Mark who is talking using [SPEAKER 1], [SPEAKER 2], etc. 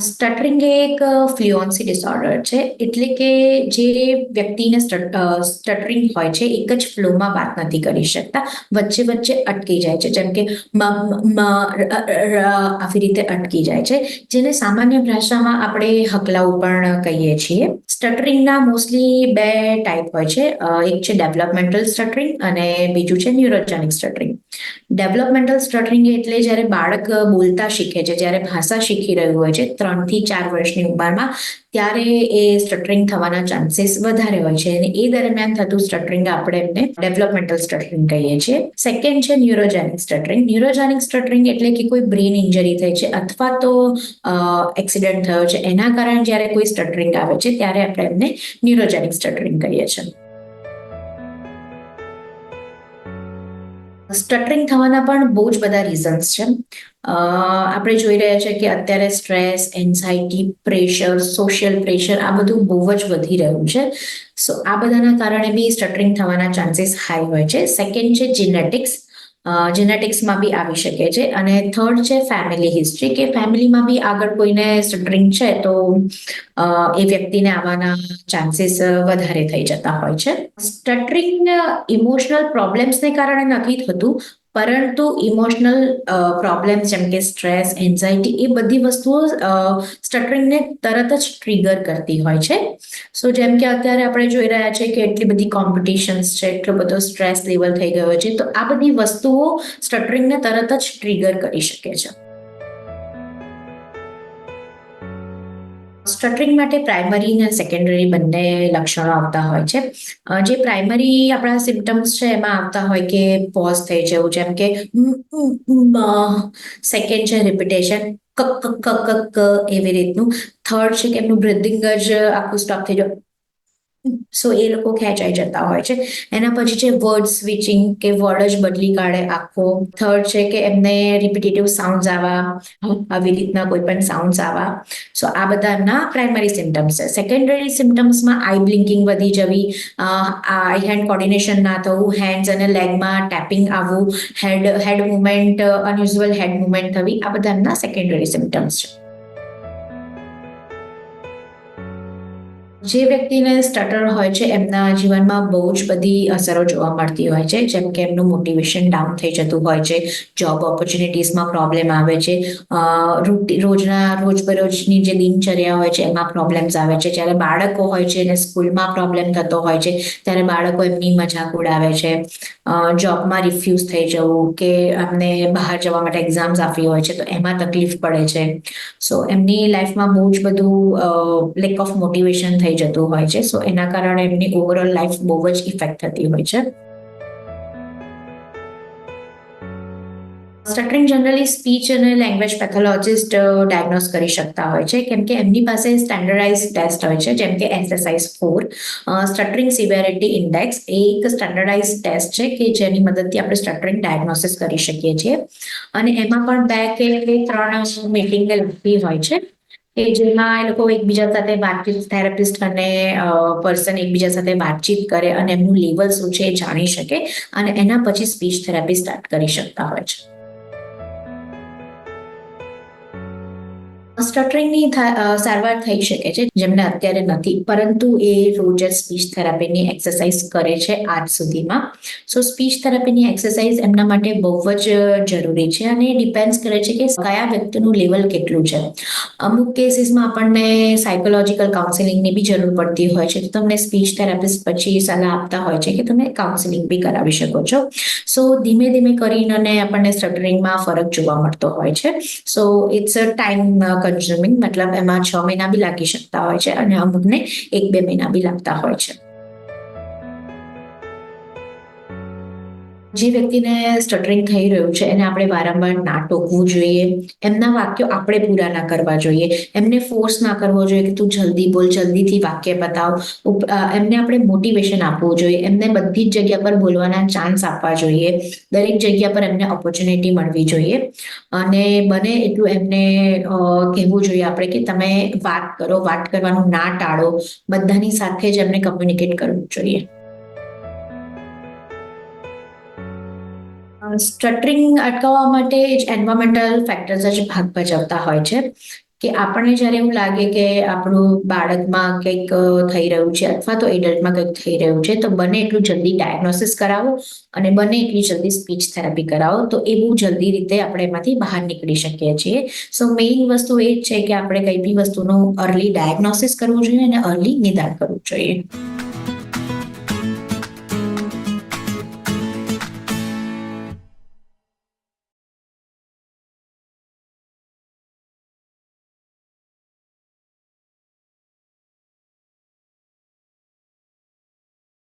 [SPEAKER 1] સ્ટટરિંગ એક fluency disorder છે. એટલે કે જે વ્યક્તિને સ્ટટરિંગ હોય છે, એક જ ફ્લોમાં વાત નથી કરી શકતા. વચ્ચે વચ્ચે અટકી જાય છે. જેમ કે આવી રીતે અટકી જાય છે. જેને સામાન્ય ભાષામાં આપણે હકલાવું પણ કહીએ છીએ. સ્ટટરિંગના મોસ્ટલી બે ટાઈપ હોય છે. એક છે ડેવલપમેન્ટલ સ્ટટરિંગ અને બીજું છે ન્યુરોજેનિક સ્ટટરિંગ. ડેવલપમેન્ટલ સ્ટટરિંગ એટલે જ્યારે બાળક બોલતા શીખે છે, જ્યારે ભાષા શીખી રહ્યું હોય છે, ત્રણથી ચાર વર્ષની ઉંમરમાં, ત્યારે એ સ્ટટરિંગ થવાના ચાન્સીસ વધારે હોય છે. અને એ દરમિયાન થતું સ્ટટરિંગ આપણે એમને ડેવલપમેન્ટલ સ્ટટરિંગ કહીએ છીએ. સેકન્ડ છે ન્યુરોજેનિક સ્ટટરિંગ ન્યુરોજેનિક સ્ટટરિંગ એટલે કે કોઈ બ્રેન ઇન્જરી થઈ છે અથવા તો એક્સિડન્ટ થયો છે. એના કારણે જ્યારે કોઈ સ્ટટરિંગ આવે છે, ત્યારે આપણે એમને ન્યુરોજેનિક સ્ટટરિંગ કહીએ છીએ. સ્ટટરિંગ થવાના પણ બહુ જ બધા રીઝન્સ છે. આપણે જોઈ રહ્યા છીએ કે અત્યારે stress anxiety pressure social pressure આ બધું બહુ જ વધી રહ્યું છે. સો આ બધાના કારણે બી સ્ટટરિંગ થવાના ચાન્સીસ હાઈ હોય છે. સેકન્ડ છે જીનેટિક્સ જેનેટિક્સમાં બી આવી શકે છે. અને થર્ડ છે ફેમિલી હિસ્ટ્રી કે ફેમિલીમાં બી આગળ કોઈને સ્ટ્રિંગ છે તો એ વ્યક્તિને આવવાના ચાન્સીસ વધારે થઈ જતા હોય છે. સ્ટટરિંગ ઇમોશનલ પ્રોબ્લેમ્સને કારણે નથી થતું પરંતુ ઇમોશનલ પ્રોબ્લેમ્સ જેમ કે સ્ટ્રેસ એન્ઝાઇટી એ બધી વસ્તુઓ સ્ટટરિંગને તરત જ ટ્રિગર કરતી હોય છે. સો જેમ કે અત્યારે આપણે જોઈ રહ્યા છે કે એટલી બધી કોમ્પિટિશન્સ છે, એટલો બધો સ્ટ્રેસ લેવલ થઈ ગયો છે, તો આ બધી વસ્તુઓ સ્ટટરિંગને તરત જ ટ્રિગર કરી શકે છે. સ્ટટરિંગ માટે પ્રાઇમરી અને સેકન્ડરી બંને લક્ષણો આવતા હોય છે. જે પ્રાઇમરી આપણા સિમ્ટમ્સ છે, એમાં આવતા હોય કે પોઝ થઈ જવું, જેમ કે સેકન્ડ છે રિપીટેશન કક ક ક ક ક એવી રીતનું. થર્ડ છે કે એમનું બ્રિધિંગ જ આખું સ્ટોપ થઈ જાય સો એ લોકો ખેંચાઈ જતા હોય છે. એના પછી છે વર્ડ સ્વિચિંગ કે વર્ડ જ બદલી કાઢે આખો. થર્ડ છે કે એમને રિપીટેટિવ સાઉન્ડ આવા, આવી રીતના કોઈ પણ સાઉન્ડ આવા. સો આ બધા એમના પ્રાઇમરી સિમ્ટમ્સ છે સેકન્ડરી સિમ્ટમ્સમાં આઈ બ્લિંકિંગ વધી જવી આઈ હેન્ડ કોર્ડિનેશન ના થવું હેન્ડ્સ અને લેગમાં ટેપિંગ આવવું head head movement unusual head movement થવી, આ બધા સેકન્ડરી સિમ્ટમ્સ છે. જે વ્યક્તિને સ્ટટર હોય છે, એમના જીવનમાં બહુ જ બધી અસરો જોવા મળતી હોય છે. જેમ કે એમનું મોટિવેશન ડાઉન થઈ જતું હોય છે જોબ ઓપોર્ચ્યુનિટીઝમાં પ્રોબ્લેમ આવે છે રોજના, રોજબરોજની જે દિનચર્યા હોય છે, એમાં પ્રોબ્લેમ્સ આવે છે. જ્યારે બાળકો હોય છે એને સ્કૂલમાં પ્રોબ્લેમ થતો હોય છે, ત્યારે બાળકો એમની મજાક ઉડાવે છે. જોબમાં રિફ્યુઝ થઈ જવું કે એમને બહાર જવા માટે એક્ઝામ્સ આપવી હોય છે, તો એમાં તકલીફ પડે છે. સો એમની લાઈફમાં બહુ જ બધું લેક ઓફ મોટિવેશન થઈ જતું હોય છે. સો એના કારણે એમની ઓવરઓલ લાઈફ બહુ જ ઇફેક્ટ થતી હોય છે. સ્ટટરિંગ જનરલી સ્પીચ અને લેંગ્વેજ પેથોલોજીસ્ટ ડાયગ્નોસ કરી શકતા હોય છે. કેમ કે એમની પાસે સ્ટેન્ડર્ડાઇઝ ટેસ્ટ હોય છે, જેમ કે exercise for stuttering severity index એક સ્ટેન્ડર્ડાઇઝ ટેસ્ટ છે કે જેની મદદથી આપણે સ્ટટરિંગ ડાયગ્નોસિસ કરી શકીએ છીએ. અને એમાં પણ બે કે ત્રણ મીટિંગ લગતી હોય છે. કે જેમાં એ લોકો એકબીજા સાથે વાતચીત થેરાપિસ્ટ અને પર્સન એકબીજા સાથે વાતચીત કરે અને એમનું લેવલ શું છે એ જાણી શકે અને એના પછી સ્પીચ થેરાપી સ્ટાર્ટ કરી શકતા હોય છે. સ્ટટરિંગની સારવાર થઈ શકે છે, જેમને અત્યારે નથી. પરંતુ એ રોજ સ્પીચ થેરાપીની એક્સરસાઇઝ કરે છે આજ સુધીમાં. સો, સ્પીચ થેરાપીની એક્સરસાઇઝ એમના માટે બહુ જ જરૂરી છે અને ડિપેન્ડ કરે છે કે કયા વ્યક્તિનું લેવલ કેટલું છે. અમુક કેસીસમાં આપણને સાયકોલોજીકલ કાઉન્સેલિંગની બી જરૂર પડતી હોય છે. તો તમને સ્પીચ થેરાપિસ્ટ પછી સલાહ આપતા હોય છે કે તમે કાઉન્સેલિંગ બી કરાવી શકો છો. સો, ધીમે ધીમે કરીને આપણને સ્ટટરિંગમાં ફરક જોવા મળતો હોય છે. So, it's a time consuming, મતલબ એમાં છ મહિના બી લાગી શકતા હોય છે અને અમુકને એક બે મહિના બી લાગતા હોય છે. જે વ્યક્તિને સ્ટટરિંગ થઈ રહ્યું છે, એને આપણે વારંવાર ના ટોકવું જોઈએ, એમના વાક્યો આપણે પૂરા ના કરવા જોઈએ, એમને ફોર્સ ના કરવો જોઈએ કે તું જલ્દી બોલ, જલ્દીથી વાક્ય બતાવ એમને આપણે મોટિવેશન આપવું જોઈએ, એમને બધી જ જગ્યા પર બોલવાના ચાન્સ આપવા જોઈએ, દરેક જગ્યા પર એમને ઓપોર્ચ્યુનિટી મળવી જોઈએ, અને બને એટલું એમને કહેવું જોઈએ આપણે કે તમે વાત કરો, વાત કરવાનું ના ટાળો, બધાની સાથે જ એમને કમ્યુનિકેટ કરવું જોઈએ. સ્ટટરિંગ અટકાવવા માટે જ એન્વાયરમેન્ટલ ફેક્ટર્સ જ ભાગ ભજવતા હોય છે. કે આપણને જ્યારે એવું લાગે કે આપણું બાળકમાં કંઈક થઈ રહ્યું છે અથવા તો એડલ્ટમાં કંઈક થઈ રહ્યું છે, તો બને એટલું જલ્દી ડાયગ્નોસિસ કરાવો અને બને એટલી જલ્દી સ્પીચ થેરાપી કરાવો. તો એ બહુ જલ્દી રીતે આપણે એમાંથી બહાર નીકળી શકીએ છીએ. સો મેઇન વસ્તુ એ જ છે કે આપણે કંઈ બી વસ્તુનું અર્લી ડાયગ્નોસિસ કરવું જોઈએ અને અર્લી નિદાન કરવું જોઈએ.